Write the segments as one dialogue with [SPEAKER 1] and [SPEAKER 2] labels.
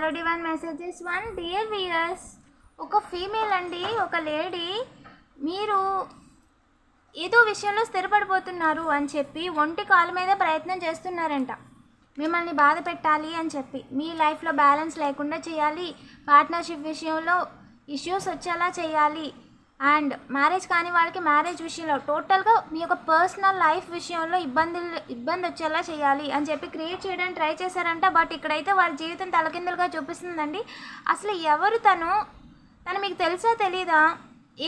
[SPEAKER 1] Thirty one messages one dear viewers ఒక female అండి ఒక లేడీ మీరు ఏదో విషయంలో స్థిరపడిపోతున్నారు అని చెప్పి ఒంటి కాలు మీద ప్రయత్నం చేస్తున్నారంట. మిమ్మల్ని బాధ పెట్టాలి అని చెప్పి. మీ లైఫ్లో బ్యాలెన్స్ లేకుండా చేయాలి. పార్ట్నర్షిప్ విషయంలో ఇష్యూస్ వచ్చేలా చేయాలి. అండ్ మ్యారేజ్ కాని వాళ్ళకి మ్యారేజ్ విషయంలో టోటల్గా మీ యొక్క పర్సనల్ లైఫ్ విషయంలో ఇబ్బందులు ఇబ్బంది వచ్చేలా చేయాలి అని చెప్పి క్రియేట్ చేయడానికి ట్రై చేశారంట. బట్ ఇక్కడైతే వాళ్ళ జీవితం తలకిందులుగా చూపిస్తుందండి. అసలు ఎవరు తను? తను మీకు తెలుసా తెలీదా?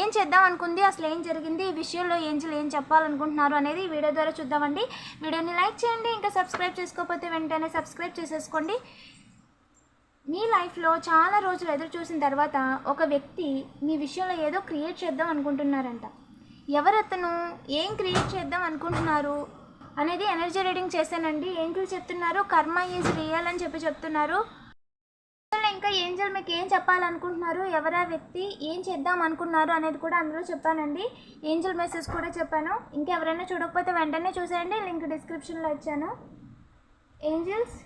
[SPEAKER 1] ఏం చేద్దాం అనుకుంది? అసలు ఏం జరిగింది? ఈ విషయంలో ఏం చేయాలి ఏం చెప్పాలనుకుంటున్నారు అనేది ఈ వీడియో ద్వారా చూద్దామండి. వీడియోని లైక్ చేయండి. ఇంకా సబ్స్క్రైబ్ చేసుకోకపోతే వెంటనే సబ్స్క్రైబ్ చేసేసుకోండి. మీ లైఫ్లో చాలా రోజులు ఎదురు చూసిన తర్వాత ఒక వ్యక్తి మీ విషయంలో ఏదో క్రియేట్ చేద్దాం అనుకుంటున్నారంట. ఎవరతను ఏం క్రియేట్ చేద్దాం అనుకుంటున్నారు అనేది ఎనర్జీ రీడింగ్ చేశానండి. ఏంటో చెప్తున్నారు కర్మ ఈజ్ రియల్ అని చెప్పి చెప్తున్నారు. ఇంకా ఏంజల్ మీకు ఏం చెప్పాలనుకుంటున్నారు? ఎవరా వ్యక్తి? ఏం చేద్దాం అనుకున్నారు అనేది కూడా అందులో చెప్పానండి. ఏంజల్ మెసేజ్ కూడా చెప్పాను. ఇంకెవరైనా చూడకపోతే వెంటనే చూసేయండి. లింక్ డిస్క్రిప్షన్లో ఇచ్చాను. ఏంజల్స్?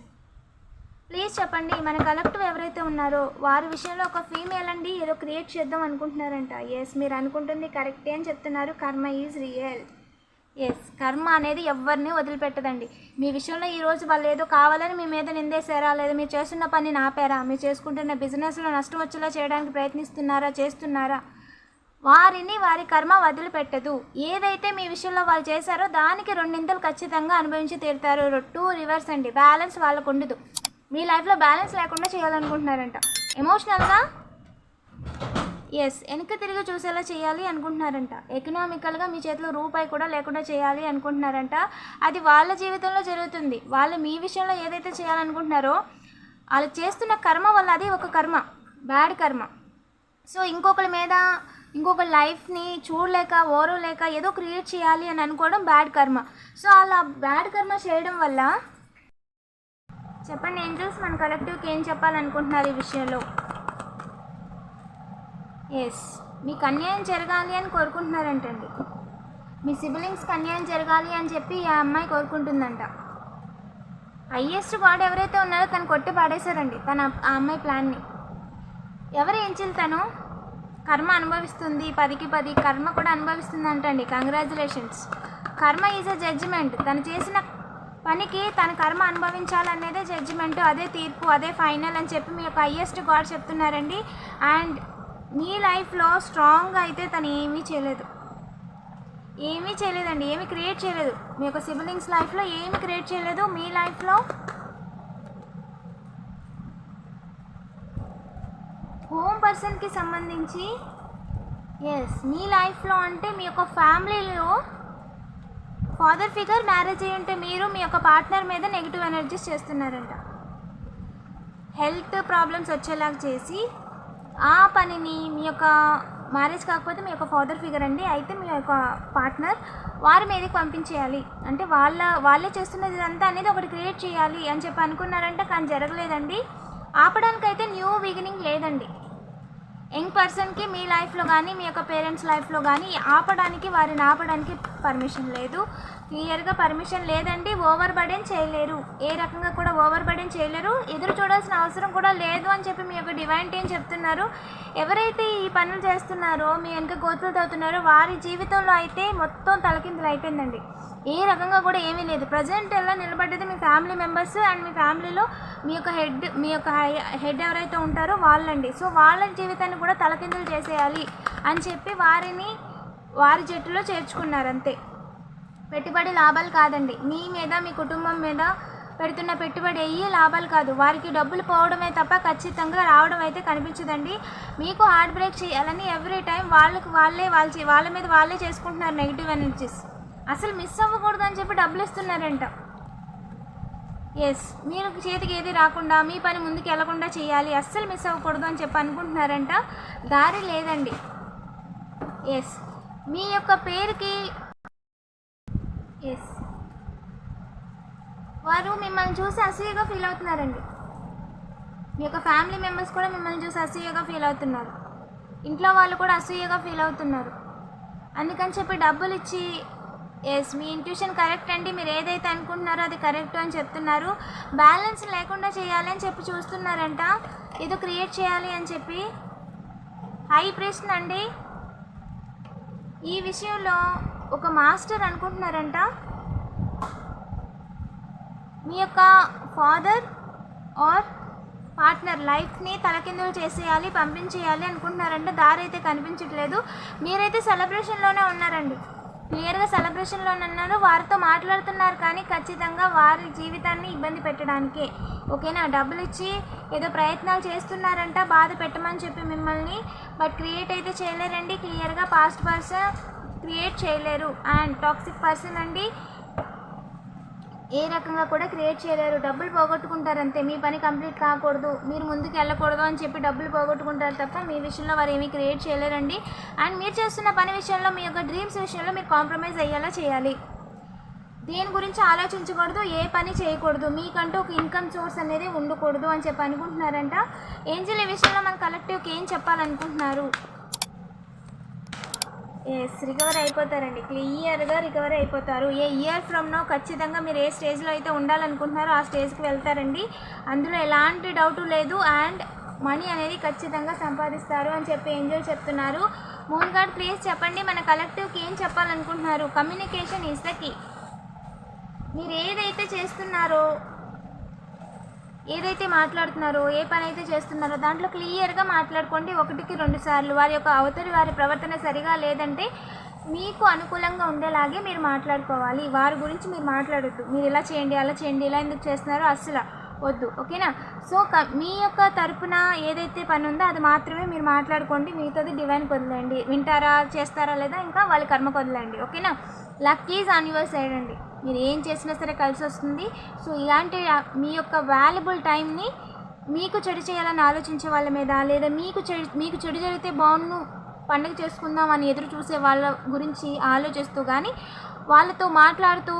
[SPEAKER 1] ప్లీజ్ చెప్పండి మన కలెక్టివ్ ఎవరైతే ఉన్నారో వారి విషయంలో ఒక ఫీమేల్ అండి ఏదో క్రియేట్ చేద్దాం అనుకుంటున్నారంట. ఎస్ మీరు అనుకుంటుంది కరెక్టే అని చెప్తున్నారు. కర్మ ఈజ్ రియల్ ఎస్ కర్మ అనేది ఎవరిని వదిలిపెట్టదండి. మీ విషయంలో ఈరోజు వాళ్ళు ఏదో కావాలని మీ మీద నిందేశారా లేదా మీరు చేస్తున్న పని నాపారా మీరు చేసుకుంటున్న బిజినెస్లో నష్టం వచ్చేలా చేయడానికి ప్రయత్నిస్తున్నారా చేస్తున్నారా? వారిని వారి కర్మ వదిలిపెట్టదు. ఏదైతే మీ విషయంలో వాళ్ళు చేశారో దానికి రెండింతలు ఖచ్చితంగా అనుభవించి తీరుతారు. టూ రివర్స్ అండి. బ్యాలెన్స్ వాళ్ళకు ఉండదు మీ లైఫ్లో బ్యాలెన్స్ లేకుండా చేయాలనుకుంటున్నారంట. ఎమోషనల్గా ఎస్ వెనక్కి తిరిగి చూసేలా చేయాలి అనుకుంటున్నారంట. ఎకనామికల్గా మీ చేతిలో రూపాయి కూడా లేకుండా చేయాలి అనుకుంటున్నారంట. అది వాళ్ళ జీవితంలో జరుగుతుంది. వాళ్ళు మీ విషయంలో ఏదైతే చేయాలనుకుంటున్నారో వాళ్ళు చేస్తున్న కర్మ వల్ల అది ఒక కర్మ బ్యాడ్ కర్మ. సో ఇంకొకరి మీద ఇంకొక లైఫ్ని చూడలేక ఓరలేక ఏదో క్రియేట్ చేయాలి అని అనుకోవడం బ్యాడ్ కర్మ. సో అలా బ్యాడ్ కర్మ చేయడం వల్ల చెప్పండి ఏంజల్స్ మన కలెక్టివ్కి ఏం చెప్పాలనుకుంటున్నారు ఈ విషయంలో? ఎస్ మీకు అన్యాయం జరగాలి అని కోరుకుంటున్నారంటండి. మీ సిబిలింగ్స్కి అన్యాయం జరగాలి అని చెప్పి ఆ అమ్మాయి కోరుకుంటుందంట. హయ్యెస్ట్ గాడ్ ఎవరైతే ఉన్నారో తను కొట్టి పాడేశారండి తన ఆ అమ్మాయి ప్లాన్ని ఎవరు ఏం తను? కర్మ అనుభవిస్తుంది పదికి పది కర్మ కూడా అనుభవిస్తుంది అంటండి కంగ్రాచులేషన్స్ కర్మ ఈజ్ అ జడ్జిమెంట్ తను చేసిన పనికి తన కర్మ అనుభవించాలనేదే జడ్జిమెంట్ అదే తీర్పు అదే ఫైనల్ అని చెప్పి మీ యొక్క హయ్యెస్ట్ గాడ్ చెప్తున్నారండి. అండ్ మీ లైఫ్లో స్ట్రాంగ్గా అయితే తను ఏమీ చేయలేదు. ఏమీ చేయలేదండి ఏమీ క్రియేట్ చేయలేదు. మీ యొక్క సిబిలింగ్స్ లైఫ్లో ఏమీ క్రియేట్ చేయలేదు మీ లైఫ్లో హోమ్ పర్సన్కి సంబంధించి ఎస్ మీ లైఫ్లో అంటే మీ యొక్క ఫ్యామిలీలో ఫాదర్ ఫిగర్ మ్యారేజ్ అయ్యి ఉంటే మీరు మీ యొక్క పార్ట్నర్ మీద నెగిటివ్ ఎనర్జీస్ చేస్తున్నారంట. హెల్త్ ప్రాబ్లమ్స్ వచ్చేలాగా చేసి ఆ పనిని మీ యొక్క మ్యారేజ్ కాకపోతే మీ యొక్క ఫాదర్ ఫిగర్ అండి. అయితే మీ యొక్క పార్ట్నర్ వారి మీదకి పంపించేయాలి. అంటే వాళ్ళ వాళ్ళే చేస్తున్నది ఇదంతా అనేది ఒకటి క్రియేట్ చేయాలి అని చెప్పి అనుకున్నారంటే కానీ జరగలేదండి. ఆపడానికైతే న్యూ బిగినింగ్ లేదండి. యంగ్ పర్సన్కి మీ లైఫ్లో కానీ మీ యొక్క పేరెంట్స్ లైఫ్లో కానీ ఆపడానికి వారిని ఆపడానికి పర్మిషన్ లేదు. క్లియర్గా పర్మిషన్ లేదండి ఓవర్ బర్డెన్ చేయలేరు. ఏ రకంగా కూడా ఓవర్ బర్డెన్ చేయలేరు. ఎదురు చూడాల్సిన అవసరం కూడా లేదు అని చెప్పి మీ యొక్క డివైన్ టీం చెప్తున్నారు. ఎవరైతే ఈ పనులు చేస్తున్నారో మీ వెనుక గోతులు తవ్వుతున్నారో వారి జీవితంలో అయితే మొత్తం తలకిందులు అయిపోయిందండి. ఏ రకంగా కూడా ఏమీ లేదు. ప్రజెంట్ ఎలా నిలబడ్డది మీ ఫ్యామిలీ మెంబర్స్ అండ్ మీ ఫ్యామిలీలో మీ యొక్క హెడ్ మీ యొక్క హెడ్ ఎవరైతే ఉంటారో వాళ్ళండి. సో వాళ్ళ జీవితాన్ని కూడా తలకిందులు చేసేయాలి అని చెప్పి వారిని వారి జట్టులో చేర్చుకున్నారు అంతే. పెట్టుబడి లాభాలు కాదండి. మీ మీద మీ కుటుంబం మీద పెడుతున్న పెట్టుబడి అయ్యి లాభాలు కాదు. వారికి డబ్బులు పోవడమే తప్ప ఖచ్చితంగా రావడం అయితే కనిపించదండి. మీకు హార్ట్ బ్రేక్ చేయాలని ఎవ్రీ టైం వాళ్ళకి వాళ్ళే వాళ్ళ చే- వాళ్ళ మీద వాళ్ళే చేసుకుంటున్నారు నెగిటివ్ ఎనర్జీస్ అసలు మిస్ అవ్వకూడదు అని చెప్పి డబ్బులు ఇస్తున్నారంట ఎస్ మీరు చేతికి ఏది రాకుండా మీ పని ముందుకు వెళ్ళకుండా చేయాలి. అస్సలు మిస్ అవ్వకూడదు అని చెప్పి అనుకుంటున్నారంట. దారి లేదండి. ఎస్ మీ యొక్క పేరుకి ఎస్ వారు మిమ్మల్ని చూసి అసూయగా ఫీల్ అవుతున్నారండి. మీ యొక్క ఫ్యామిలీ మెంబర్స్ కూడా మిమ్మల్ని చూసి అసూయగా ఫీల్ అవుతున్నారు. ఇంట్లో వాళ్ళు కూడా అసూయగా ఫీల్ అవుతున్నారు. అందుకని చెప్పి డబ్బులు ఇచ్చి ఎస్ మీ ఇంట్యూషన్ కరెక్ట్ అండి. మీరు ఏదైతే అనుకుంటున్నారో అది కరెక్ట్ అని చెప్తున్నారు. బ్యాలెన్స్ లేకుండా చేయాలి అని చెప్పి చూస్తున్నారంట. ఏదో క్రియేట్ చేయాలి అని చెప్పి. హై ప్రశ్న అండి. ఈ విషయంలో ఒక మాస్టర్ అనుకుంటున్నారంట. మీ యొక్క ఫాదర్ ఆర్ పార్ట్నర్ లైఫ్ని తలకిందులు చేసేయాలి పంపించేయాలి అనుకుంటున్నారంటే. దారైతే కనిపించట్లేదు. మీరైతే సెలబ్రేషన్లోనే ఉన్నారండి. క్లియర్గా సెలబ్రేషన్లో ఉన్నాను వారితో మాట్లాడుతున్నారు కానీ ఖచ్చితంగా వారి జీవితాన్ని ఇబ్బంది పెట్టడానికే. ఓకేనా? డబ్బులు ఇచ్చి ఏదో ప్రయత్నాలు చేస్తున్నారంట బాధ పెట్టమని చెప్పి మిమ్మల్ని. బట్ క్రియేట్ అయితే చేయలేరండి. క్లియర్గా పాస్ట్ పర్సన్ క్రియేట్ చేయలేరు. అండ్ టాక్సిక్ పర్సన్ అండి ఏ రకంగా కూడా క్రియేట్ చేయలేరు. డబ్బులు పోగొట్టుకుంటారు అంతే మీ పని కంప్లీట్ కాకూడదు. మీరు ముందుకు వెళ్ళకూడదు అని చెప్పి డబ్బులు పోగొట్టుకుంటారు తప్ప మీ విషయంలో వారు ఏమీ క్రియేట్ చేయలేరండి. అండ్ మీరు చేస్తున్న పని విషయంలో మీ యొక్క డ్రీమ్స్ విషయంలో మీరు కాంప్రమైజ్ అయ్యేలా చేయాలి. దేని గురించి ఆలోచించకూడదు ఏ పని చేయకూడదు. మీకంటూ ఒక ఇన్కమ్ సోర్స్ అనేది ఉండకూడదు అని చెప్పి అనుకుంటున్నారంట. ఏంజిల్ ఈ విషయంలో మన కలెక్టివ్కి ఏం చెప్పాలనుకుంటున్నారు? రికవర్ అయిపోతారండి. క్లియర్గా రికవర్ అయిపోతారు. ఏ ఇయర్ ఫ్రమ్ నో ఖచ్చితంగా మీరు ఏ స్టేజ్లో అయితే ఉండాలనుకుంటున్నారో ఆ స్టేజ్కి వెళ్తారండి. అందులో ఎలాంటి డౌట్ లేదు. అండ్ మనీ అనేది ఖచ్చితంగా సంపాదిస్తారు అని చెప్పి ఎంజాయ్ చెప్తున్నారు. మోహన్ గార్డ్ ప్లీజ్ చెప్పండి. మన కలెక్టివ్కి ఏం చెప్పాలనుకుంటున్నారు? Communication is the key. మీరు ఏదైతే చేస్తున్నారో ఏదైతే మాట్లాడుతున్నారో ఏ పని అయితే చేస్తున్నారో దాంట్లో క్లియర్గా మాట్లాడుకోండి. ఒకటికి రెండు సార్లు వారి యొక్క అవతలి వారి ప్రవర్తన సరిగా లేదంటే మీకు అనుకూలంగా ఉండేలాగే మీరు మాట్లాడుకోవాలి. వారి గురించి మీరు మాట్లాడొద్దు. మీరు ఇలా చేయండి అలా చేయండి ఇలా ఎందుకు చేస్తున్నారో అస్సలు వద్దు. ఓకేనా? సో క మీ యొక్క తరపున ఏదైతే పని ఉందో అది మాత్రమే మీరు మాట్లాడుకోండి. మిగతాది డివైన్కి వదిలేయండి. వింటారా చేస్తారా లేదా ఇంకా వాళ్ళ కర్మకు వదిలేయండి. ఓకేనా? Luck is on your side అండి. మీరు ఏం చేసినా సరే కలిసి వస్తుంది. సో ఇలాంటి మీ యొక్క వాల్యుబుల్ టైంని మీకు చెడు చేయాలని ఆలోచించే వాళ్ళ మీద లేదా మీకు చెడు మీకు చెడు జరిగితే బాగున్ను పండుగ చేసుకుందాం అని ఎదురు చూసే వాళ్ళ గురించి ఆలోచిస్తూ కానీ వాళ్ళతో మాట్లాడుతూ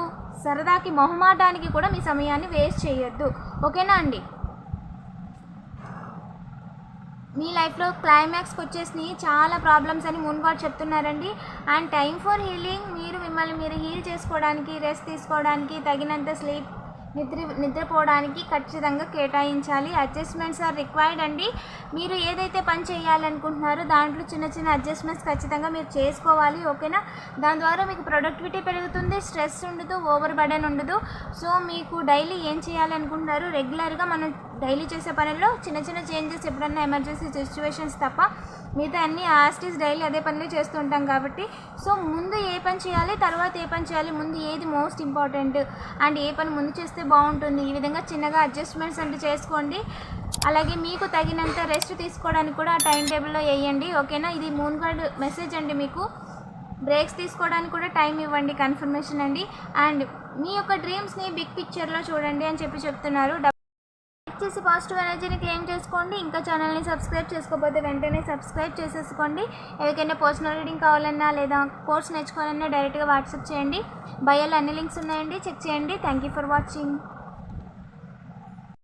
[SPEAKER 1] సరదాకి మొహమాటానికి కూడా మీ సమయాన్ని వేస్ట్ చేయొద్దు. ఓకేనా అండి? మీ లైఫ్లో క్లైమాక్స్కి వచ్చేసి చాలా ప్రాబ్లమ్స్ అని మున్గాడు చెప్తున్నారండి. అండ్ టైం ఫర్ హీలింగ్ మీరు మిమ్మల్ని మీరు హీల్ చేసుకోవడానికి రెస్ట్ తీసుకోవడానికి తగినంత స్లీప్ నిద్ర నిద్రపోవడానికి ఖచ్చితంగా కేటాయించాలి. అడ్జస్ట్మెంట్స్ ఆర్ రిక్వైర్డ్ అండి. మీరు ఏదైతే పని చేయాలనుకుంటున్నారో దాంట్లో చిన్న చిన్న అడ్జస్ట్మెంట్స్ ఖచ్చితంగా మీరు చేసుకోవాలి ఓకేనా? దాని ద్వారా మీకు ప్రొడక్టివిటీ పెరుగుతుంది స్ట్రెస్ ఉండదు ఓవర్ బర్డెన్ ఉండదు. సో మీకు డైలీ ఏం చేయాలనుకుంటున్నారు? రెగ్యులర్గా మనం డైలీ చేసే పనుల్లో చిన్న చిన్న చేంజెస్ ఎప్పుడన్నా ఎమర్జెన్సీ సిచ్యువేషన్స్ తప్ప మిగతా అన్ని యాస్టీస్ డైలీ అదే పనులు చేస్తూ ఉంటాం కాబట్టి. సో ముందు ఏ పని చేయాలి తర్వాత ఏ పని చేయాలి ముందు ఏది మోస్ట్ ఇంపార్టెంట్ అండ్ ఏ పని ముందు చేస్తే బాగుంటుంది? ఈ విధంగా చిన్నగా అడ్జస్ట్మెంట్స్ అంటే చేసుకోండి. అలాగే మీకు తగినంత రెస్ట్ తీసుకోవడానికి కూడా ఆ టైం టేబుల్లో వేయండి. ఓకేనా? ఇది మూన్ గార్డ్ మెసేజ్ అండి మీకు. బ్రేక్స్ తీసుకోవడానికి కూడా టైం ఇవ్వండి కన్ఫర్మేషన్ అండి. అండ్ మీ యొక్క డ్రీమ్స్ని బిగ్ పిక్చర్లో చూడండి అని చెప్పి చెప్తున్నారు. లైక్ చేసి పాజిటివ్ ఎనర్జీని క్లెయిమ్ చేసుకోండి. ఇంకా ఛానల్ని సబ్స్క్రైబ్ చేసుకోకపోతే వెంటనే సబ్స్క్రైబ్ చేసేసుకోండి. ఎవరికైనా పర్సనల్ రీడింగ్ కావాలన్నా లేదా కోర్స్ నేర్చుకోవాలన్నా డైరెక్ట్గా వాట్సాప్ చేయండి. బయోలో అన్ని లింక్స్ ఉన్నాయండి. చెక్ చేయండి. Thank you for watching.